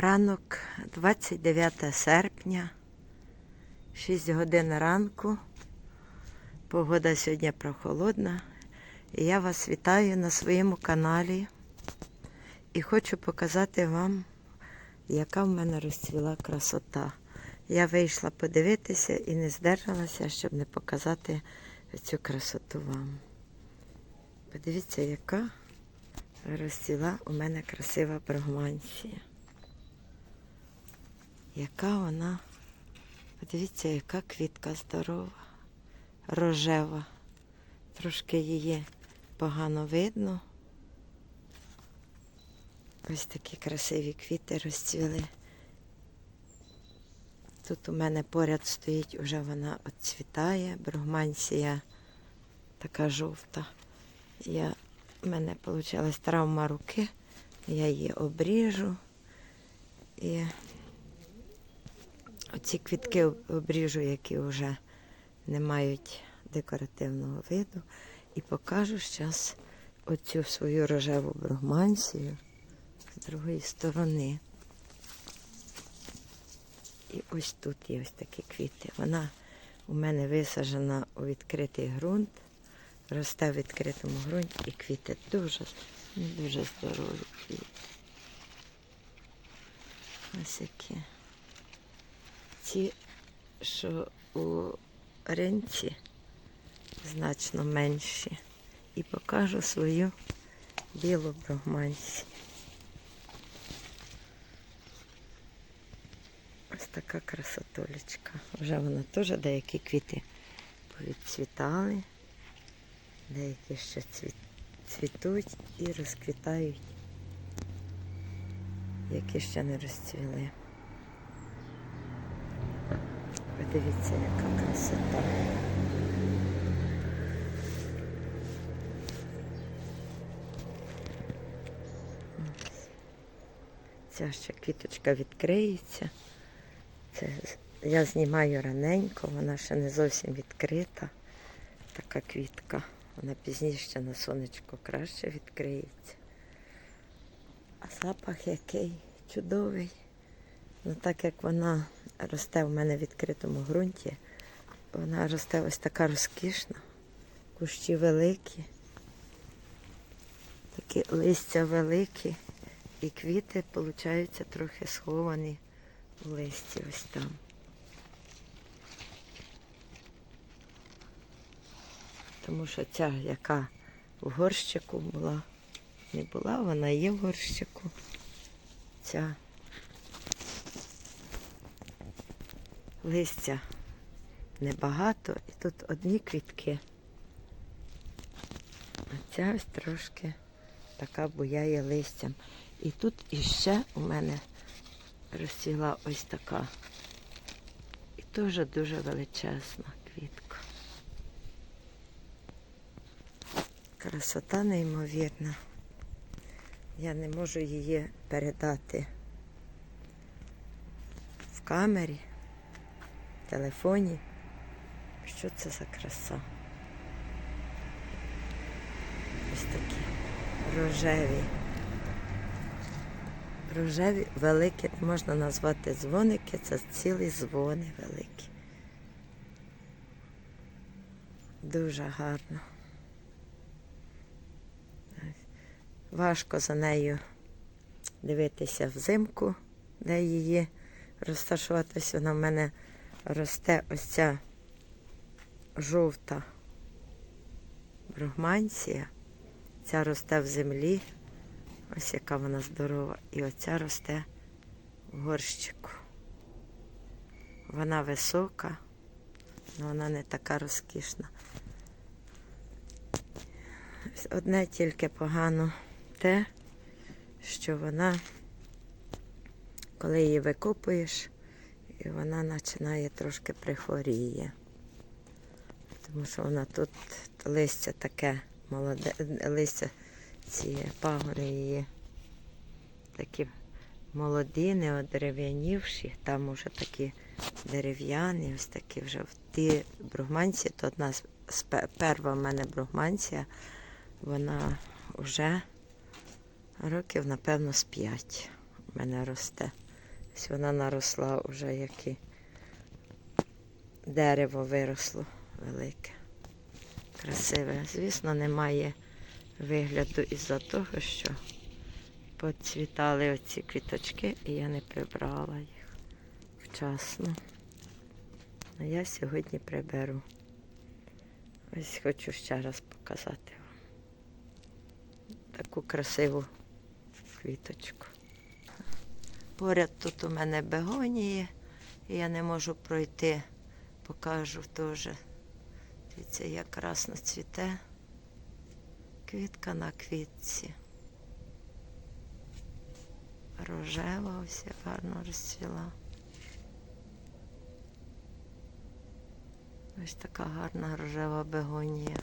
Ранок 29 серпня, 6 годин ранку. Погода сьогодні прохолодна. І я вас вітаю на своєму каналі. І хочу показати вам, яка в мене розцвіла красота. Я вийшла подивитися і не здержалася, щоб не показати цю красоту вам. Подивіться, яка розцвіла у мене красива брогмансія. Яка вона, подивіться, яка квітка здорова, рожева. Трошки її погано видно. Ось такі красиві квіти розцвіли. Тут у мене поряд стоїть, уже вона відцвітає, брогмансія така жовта. Я, в мене вийшла травма руки, я її обріжу. І оці квітки обріжу, які вже не мають декоративного виду. І покажу зараз оцю свою рожеву брогмансію з другої сторони. І ось тут є ось такі квіти. Вона у мене висаджена у відкритий ґрунт, росте в відкритому ґрунті і квіти дуже, дуже здорові квіти. Ось які. Ці, що у ринці значно менші. І покажу свою білу брогмансію. Ось така красотулечка. Вже вона теж деякі квіти повідцвітали, деякі ще цвітуть і розквітають, які ще не розцвіли. Подивіться, яка красота. Ця ще квіточка відкриється. Це я знімаю раненько, вона ще не зовсім відкрита. Така квітка. Вона пізніше на сонечко краще відкриється. А запах який чудовий. Ну так як вона росте в мене в відкритому ґрунті, вона росте ось така розкішна, кущі великі, такі листя великі, і квіти, виходить, трохи сховані в листі ось там. Тому що ця, яка в горщику була, не була, вона є в горщику. Ця листя небагато, і тут одні квітки. А ця ось трошки така буяє листям. І тут іще у мене розцвіла ось така. І теж дуже величезна квітка. Красота неймовірна. Я не можу її передати в камері, телефоні. Що це за краса? Ось такі рожеві. Рожеві великі, можна назвати дзвоники, це цілі дзвони великі. Дуже гарно. Важко за нею дивитися взимку, де її розташуватись. Вона в мене росте ось ця жовта брогмансія. Ця росте в землі. Ось яка вона здорова. І оця росте в горщику. Вона висока, але вона не така розкішна. Одне тільки погано те, що вона, коли її викопуєш, і вона починає трошки прихворіє. Тому що вона тут листя таке молоде, листя ці пагони її такі молоді, не одерев'янівші, там уже такі дерев'яні, ось такі вже в ті бругманці, то одна з перша в мене бругманція, вона вже років, напевно, з п'ять у мене росте. Ось вона наросла вже, як і дерево виросло велике. Красиве. Звісно, немає вигляду із-за того, що поцвітали оці квіточки, і я не прибрала їх вчасно. А я сьогодні приберу. Ось хочу ще раз показати вам таку красиву квіточку. Поряд тут у мене бегонії, і я не можу пройти, покажу теж. Дивіться, як красно цвіте. Квітка на квітці. Рожева ось гарно розцвіла. Ось така гарна рожева бегонія.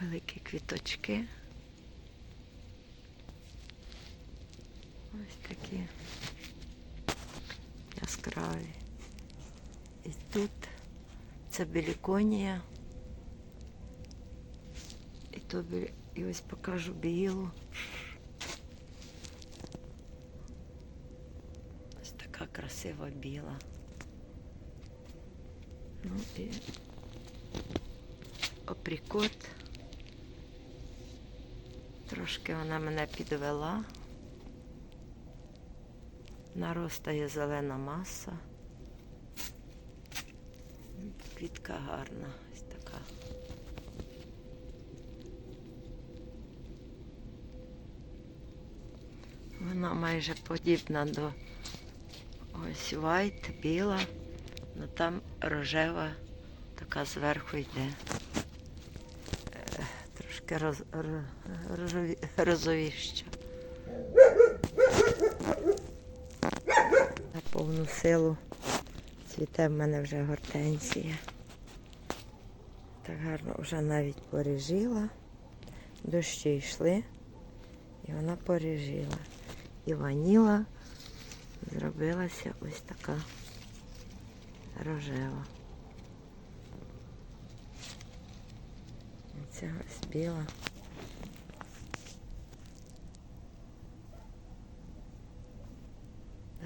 Великі квіточки. Ось такі яскраві. І тут це біліконія. І то білі... і ось покажу білу. Ось така красива біла. Ну і опрікот. Трошки вона мене підвела. Наростає зелена маса. Квітка гарна, ось така. Вона майже подібна до ось white, біла, але там рожева така зверху йде. Е, Трошки роз, ро- розові- розовіща. На повну силу цвіте в мене вже гортензія. Так гарно вже навіть поріжила. Дощі йшли, і вона поріжила. І ваніла зробилася ось така рожева. Оця ось біла.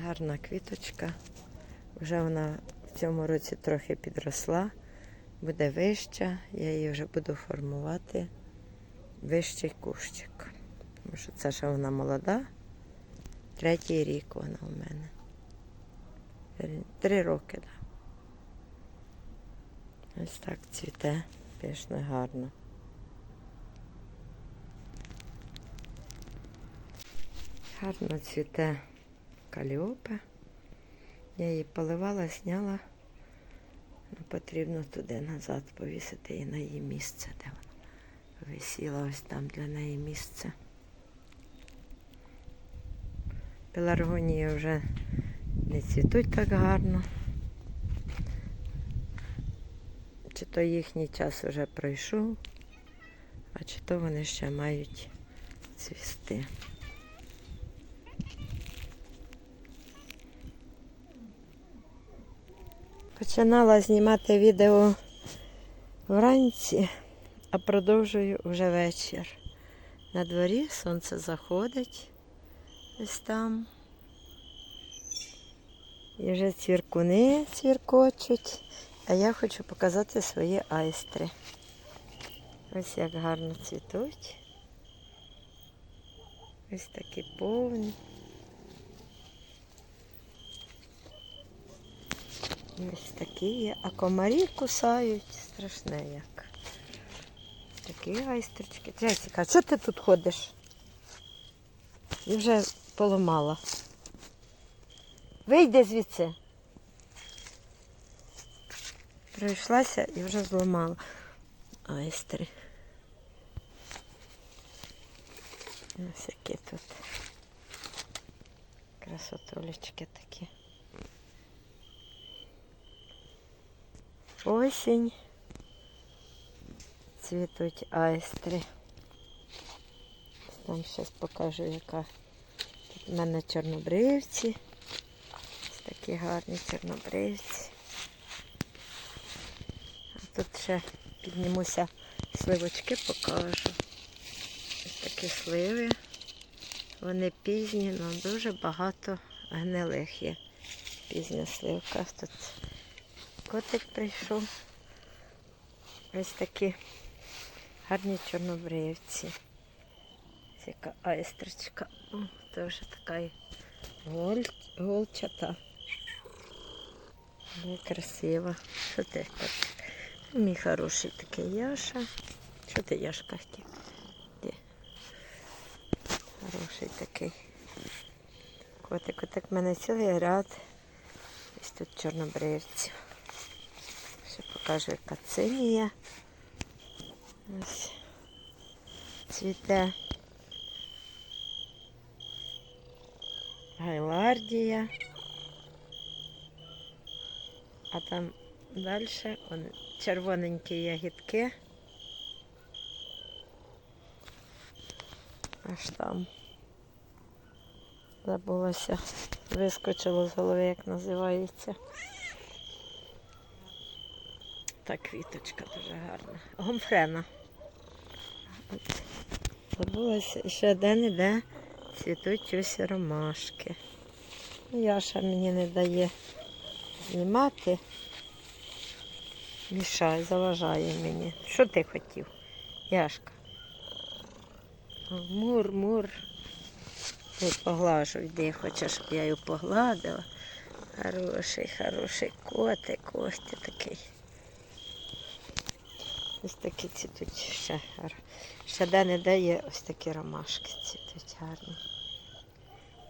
Гарна квіточка. Вже вона в цьому році трохи підросла, буде вища, я її вже буду формувати вищий кущик. Тому що це ще вона молода. Третій рік вона у мене. Три- роки. Да. Ось так цвіте, пишно, гарно. Гарно цвіте каліопа. Я її поливала, зняла. Ну, потрібно туди назад повісити її на її місце, де вона висіла ось там для неї місце. Пеларгонії вже не цвітуть так гарно. Чи то їхній час вже пройшов, а чи то вони ще мають цвісти. Починала знімати відео вранці, а продовжую вже вечір. На дворі сонце заходить ось там. І вже цвіркуни цвіркочуть. А я хочу показати свої айстри. Ось як гарно цвітуть. Ось такі повні. Ось такі є. А комарі кусають страшне як. Такі айстрички. Джесіка, що ти тут ходиш? І вже поламала. Вийди звідси. Пройшлася і вже зламала айстри. Ось які тут красотулечки такі. Осінь. Цвітуть айстри. Там зараз покажу, яка тут в мене чорнобривці. Ось такі гарні чорнобривці. А тут ще піднімуся сливочки, покажу. Ось такі сливи. Вони пізні, але дуже багато гнилих є. Пізня сливка. Тут котик прийшов. Ось такі гарні чорнобривці. Яка айстрочка. Вже така голь, голчата. Ну, красива. Що ти хочеш? Мій хороший такий Яша. Що ти Яшка хотів? Де? Хороший такий. Котик, отак в мене цілий ряд. Ось тут чорнобривців. Ще покажу, яка цинія. Ось цвіте. Гайлардія. А там далі он, червоненькі ягідки. Аж там. Забулося. Вискочило з голови, як називається. Та квіточка дуже гарна. Гомфрена. От. Забулося. Ще де-не-де цвітуть ось ромашки. Ну, Яша мені не дає знімати. Мішає, заважає мені. Що ти хотів, Яшка? Мур, мур. Ой, поглажу, йди, хочеш, щоб я його погладила. Хороший, хороший котик, Костя такий. Ось такі цвітуть ще. Ще де-не-де є ось такі ромашки цвітуть гарні.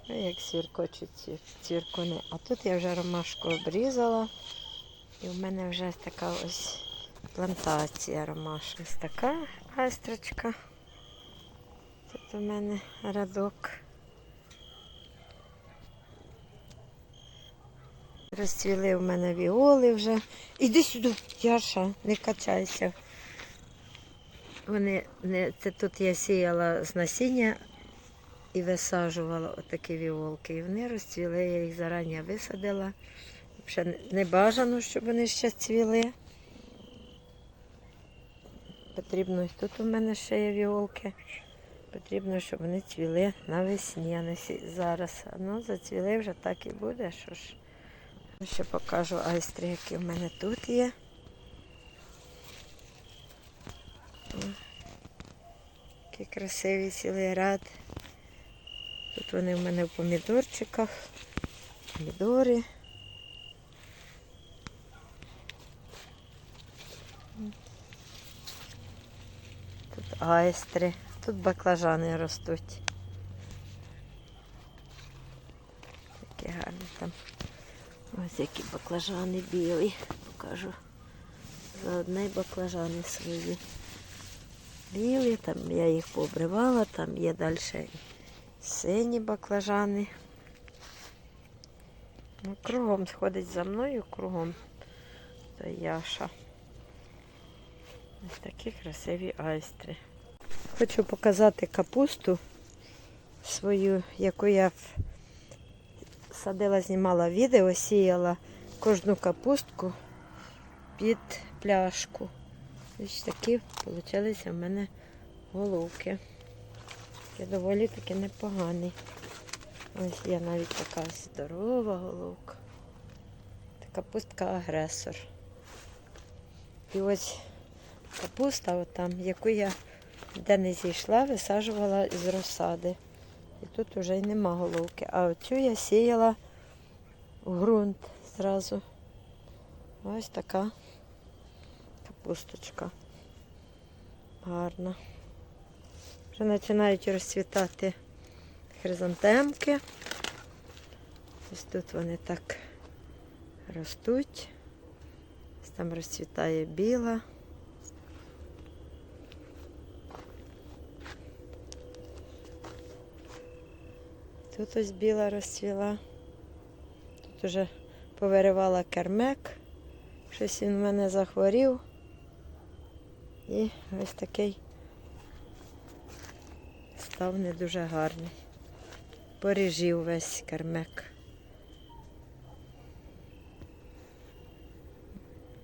Ну, як сіркочуть ці. А тут я вже ромашку обрізала. І в мене вже така ось плантація ромашки. Ось така астрочка. Тут у мене радок. Розцвіли в мене віоли вже. Іди сюди, Яша, не качайся. Вони не, це тут я сіяла з насіння і висаджувала отакі віолки. І вони розцвіли, я їх зарані висадила. Ще не- бажано, щоб вони ще цвіли. Потрібно, і тут у мене ще є віолки. Потрібно, щоб вони цвіли навесні, а не зараз. Ну, зацвіли вже так і буде. Що ж. Ще покажу айстри, які в мене тут є. О, Які красиві цілий ряд. Тут вони в мене в помідорчиках. Помідори. Тут айстри, тут баклажани ростуть. Такі гарні там. Ось які баклажани білі. Покажу. Заодно й баклажани свої. Білі, там я їх пообривала, там є далі сині баклажани. Ну, кругом сходить за мною, кругом. Та Яша. Ось такі красиві айстри. Хочу показати капусту свою, яку я садила, знімала відео, сіяла кожну капустку під пляшку. Ось такі получилися в мене головки. Такі доволі таки непогані. Ось є навіть така здорова головка. Та капустка агресор. І ось капуста, от там, яку я де не зійшла, висаджувала з розсади. І тут вже й нема головки. А оцю я сіяла в ґрунт зразу. Ось така капусточка. Гарна. Вже починають розцвітати хризантемки. Ось тут вони так ростуть. Ось там розцвітає біла. Тут ось біла розцвіла. Тут уже повиривала кермек. Щось він в мене захворів. І ось такий став не дуже гарний. Поріжів весь кермек.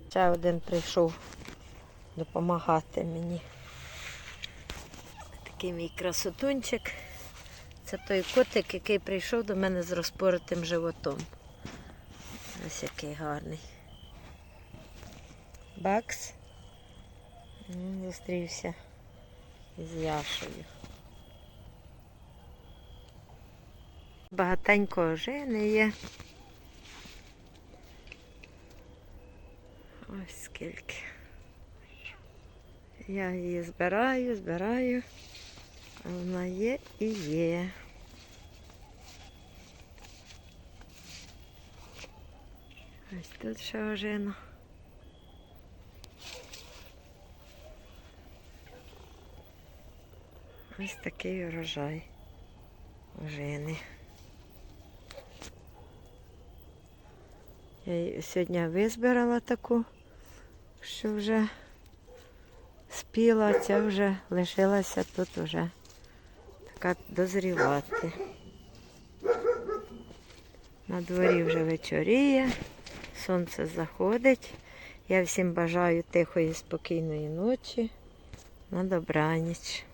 Ще один прийшов допомагати мені. Такий мій красотунчик. Це той котик, який прийшов до мене з розпоротим животом. Ось який гарний. Бакс М, зустрівся з Яшею. Багатенько ожини є. Ось скільки. Я її збираю, збираю, вона є і є. Ось тут ще ожина. Ось такий урожай ожини. Я сьогодні визбирала таку, що вже спіла, ця вже лишилася тут вже така дозрівати. На дворі вже вечоріє, сонце заходить. Я всім бажаю тихої, спокійної ночі. На добраніч.